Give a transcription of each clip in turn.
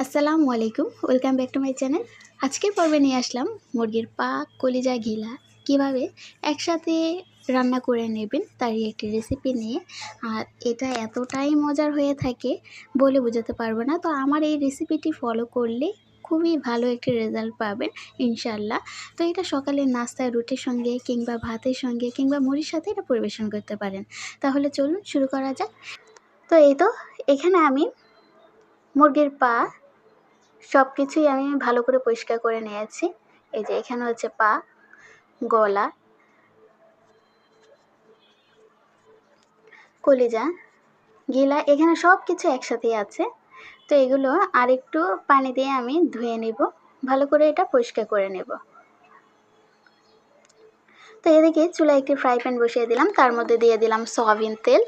আসসালামু আলাইকুম, welcome back to my channel. আজকের পর্বে নিয়ে আসলাম মুরগির পা, কলিজা, ঘিলা। কীভাবে একসাথে রান্না করে নেবেন তারই একটি রেসিপি নিয়ে। আর এটা এতটাই মজার হয়ে থাকে বলে বোঝাতে পারব না। তো আমার এই রেসিপিটি ফলো করলে খুবই ভালো একটি রেজাল্ট পাবেন ইনশাল্লাহ তো এটা সকালের নাস্তায় রুটির সঙ্গে কিংবা ভাতের সঙ্গে কিংবা মুড়ির সাথে এটা পরিবেশন করতে পারেন। তাহলে চলুন শুরু করা যাক। তো এই তো, এখানে আমি মুরগির পা সব কিছুই আমি ভালো করে পরিষ্কার করে নিয়েছি। এই যে এখানে হচ্ছে পা, গলা, কলিজা, গিলা, এখানে সব কিছু একসাথেই আছে। তো এগুলো আরেকটু পানি দিয়ে আমি ধুয়ে নেব, ভালো করে এটা পরিষ্কার করে নেব। তো এদিকে চুলা একটি ফ্রাই প্যান বসিয়ে দিলাম, তার মধ্যে দিয়ে দিলাম সয়াবিন তেল।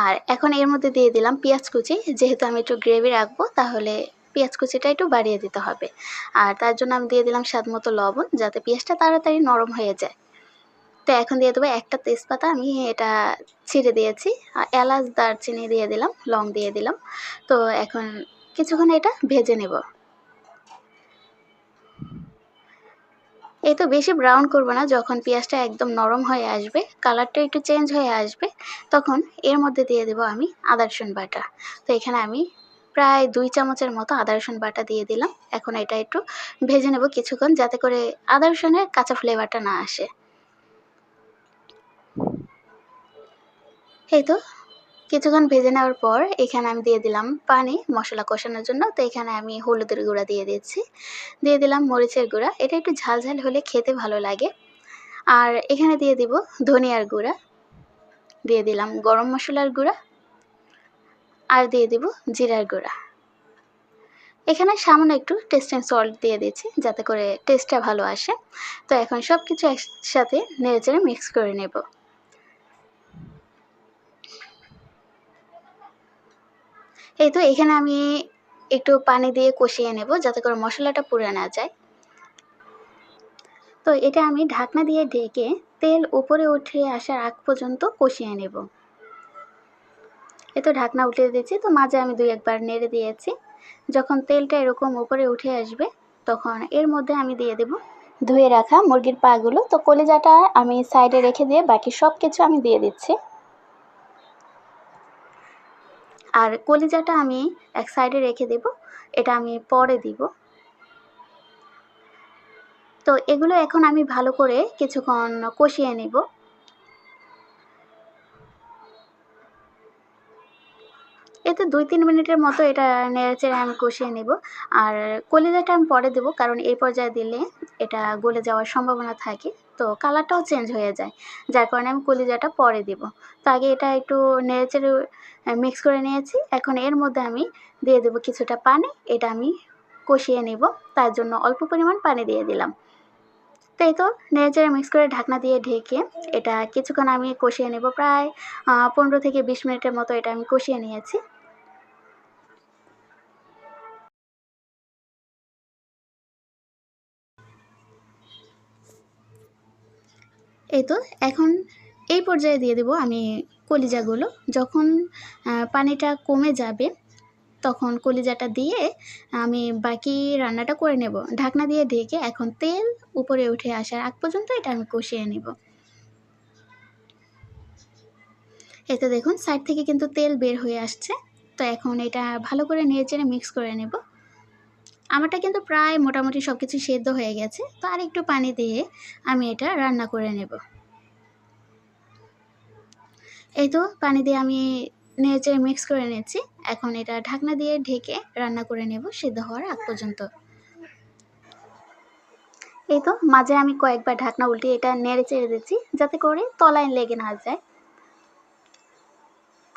আর এখন এর মধ্যে দিয়ে দিলাম পেঁয়াজ কুচি। যেহেতু আমি একটু গ্রেভি রাখব, তাহলে পেঁয়াজ কুচিটা একটু বাড়িয়ে দিতে হবে। আর তার জন্য আমি দিয়ে দিলাম স্বাদ মতো লবণ, যাতে পেঁয়াজটা তাড়াতাড়ি নরম হয়ে যায়। তো এখন দিয়ে দেবো একটা তেজপাতা, আমি এটা ছিঁড়ে দিয়েছি। আর এলাচ, দারচিনি দিয়ে দিলাম, লং দিয়ে দিলাম। তো এখন কিছুক্ষণ এটা ভেজে নেব। এই তো বেশি ব্রাউন করব না, যখন পেঁয়াজটা একদম নরম হয়ে আসবে কালারটা একটু চেঞ্জ হয়ে আসবে, তখন এর মধ্যে দিয়ে দেবো আমি আদা রসুন বাটা। তো এখানে আমি প্রায় দুই চামচের মতো আদা রসুন বাটা দিয়ে দিলাম। এখন এটা একটু ভেজে নেব কিছুক্ষণ, যাতে করে আদা রসুনের কাঁচা ফ্লেভারটা না আসে। এই তো কিছুক্ষণ ভেজে নেওয়ার পর এখানে আমি দিয়ে দিলাম পানি মশলা কষানোর জন্য। তো এখানে আমি হলুদের গুঁড়া দিয়ে দিচ্ছি। দিয়ে দিলাম মরিচের গুঁড়া। এটা একটু ঝাল ঝাল হলে খেতে ভালো লাগে। আর এখানে দিয়ে দিব ধনিয়ার গুঁড়া। দিয়ে দিলাম গরম মশলার গুঁড়া। আর দিয়ে দিব জিরার গুঁড়া। এখানে সামান্য একটু টেস্টিং সল্ট দিয়ে দিচ্ছি যাতে করে টেস্টটা ভালো আসে। তো এখন সব কিছু একসাথে নেড়ে চেড়ে মিক্স করে নেব। এই তো এখানে আমি একটু পানি দিয়ে কষিয়ে নেব যাতে করে মশলাটা পুড়ে না যায়। তো এটা আমি ঢাকনা দিয়ে ঢেকে তেল উপরে উঠে আসার আগ পর্যন্ত কষিয়ে নেব। এ তো ঢাকনা উঠিয়ে দিয়েছি, তো মাঝে আমি দুই একবার নেড়ে দিয়েছি। যখন তেলটা এরকম উপরে উঠে আসবে, তখন এর মধ্যে আমি দিয়ে দেব ধুয়ে রাখা মুরগির পাগুলো। তো কলিজাটা আমি সাইডে রেখে দিয়ে বাকি সব কিছু আমি দিয়ে দিচ্ছি। আর কলিজাটা আমি এক সাইডে রেখে দেব, এটা আমি পরে দিব। তো এগুলো এখন আমি ভালো করে কিছুক্ষণ কষিয়ে নেব। এতে দুই তিন মিনিটের মতো এটা নেড়েচেড়ে আমি কষিয়ে নেব। আর কলিজাটা আমি পরে দেবো, কারণ এই পর্যায়ে দিলে এটা গলে যাওয়ার সম্ভাবনা থাকে। তো কালারটাও চেঞ্জ হয়ে যায়। যার কারণে আমি কলিজাটা পরে দেব। তো আগে এটা একটু নেড়েচেড়ে মিক্স করে নিয়েছি। এখন এর মধ্যে আমি দিয়ে দেবো কিছুটা পানি। এটা আমি কষিয়ে নেব। তার জন্য অল্প পরিমাণ পানি দিয়ে দিলাম। তো এই তো নেড়েচেড়ে মিক্স করে ঢাকনা দিয়ে ঢেকে এটা কিছুক্ষণ আমি কষিয়ে নেব প্রায় পনেরো থেকে বিশ মিনিটের মতো এটা আমি কষিয়ে নিয়েছি। এই তো, এখন এই পর্যায়ে দিয়ে দেবো আমি কলিজাগুলো। যখন পানিটা কমে যাবে, তখন কলিজাটা দিয়ে আমি বাকি রান্নাটা করে নেব। ঢাকনা দিয়ে ঢেকে এখন তেল উপরে উঠে আসার আগ পর্যন্ত এটা আমি কষিয়ে নেব। এতে দেখুন সাইড থেকে কিন্তু তেল বের হয়ে আসছে। তো এখন এটা ভালো করে নেড়ে চেড়ে মিক্স করে নেব। আমারটা কিন্তু প্রায় মোটামুটি সব কিছু সেদ্ধ হয়ে গেছে। তো আর একটু পানি দিয়ে আমি এটা রান্না করে নেব। এই তো পানি দিয়ে আমি নেড়ে মিক্স করে নিয়েছি। এখন এটা ঢাকনা দিয়ে ঢেকে রান্না করে নেব সিদ্ধ হওয়ার আগ পর্যন্ত। এই তো মাঝে আমি কয়েকবার ঢাকনা উল্টে এটা নেড়ে চেড়ে দিচ্ছি যাতে করে তলায় লেগে না যায়।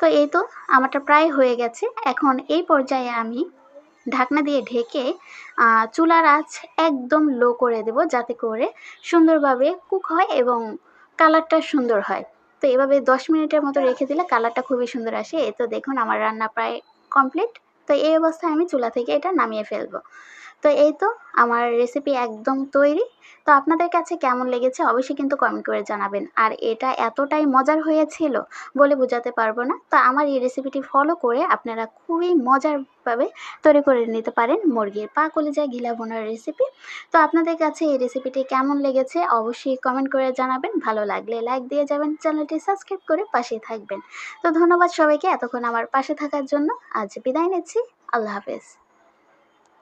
তো এই তো আমারটা প্রায় হয়ে গেছে। এখন এই পর্যায়ে আমি ঢাকনা দিয়ে ঢেকে চুলার আঁচ একদম লো করে দেব যাতে করে সুন্দরভাবে কুক হয় এবং কালারটা সুন্দর হয়। তো এভাবে দশ মিনিটের মতো রেখে দিলে কালারটা খুবই সুন্দর আসে। এ তো দেখুন আমার রান্না প্রায় কমপ্লিট তো এই অবস্থায় আমি চুলা থেকে এটা নামিয়ে ফেলব। তো এই তো আমার রেসিপি একদম তৈরি। তো আপনাদের কাছে কেমন লেগেছে অবশ্যই কিন্তু কমেন্ট করে জানাবেন। আর এটা এতটাই মজার হয়েছিল বলে বোঝাতে পারব না। তো আমার এই রেসিপিটি ফলো করে আপনারা খুবই মজারভাবে তৈরি করে নিতে পারেন মুরগির পা কলিজা ঘিলা বোনার রেসিপি তো আপনাদের কাছে এই রেসিপিটি কেমন লেগেছে অবশ্যই কমেন্ট করে জানাবেন। ভালো লাগলে লাইক দিয়ে যাবেন চ্যানেলটি সাবস্ক্রাইব করে পাশে থাকবেন। তো ধন্যবাদ সবাইকে এতক্ষণ আমার পাশে থাকার জন্য। আজ বিদায় নিচ্ছি। আল্লাহ হাফেজ।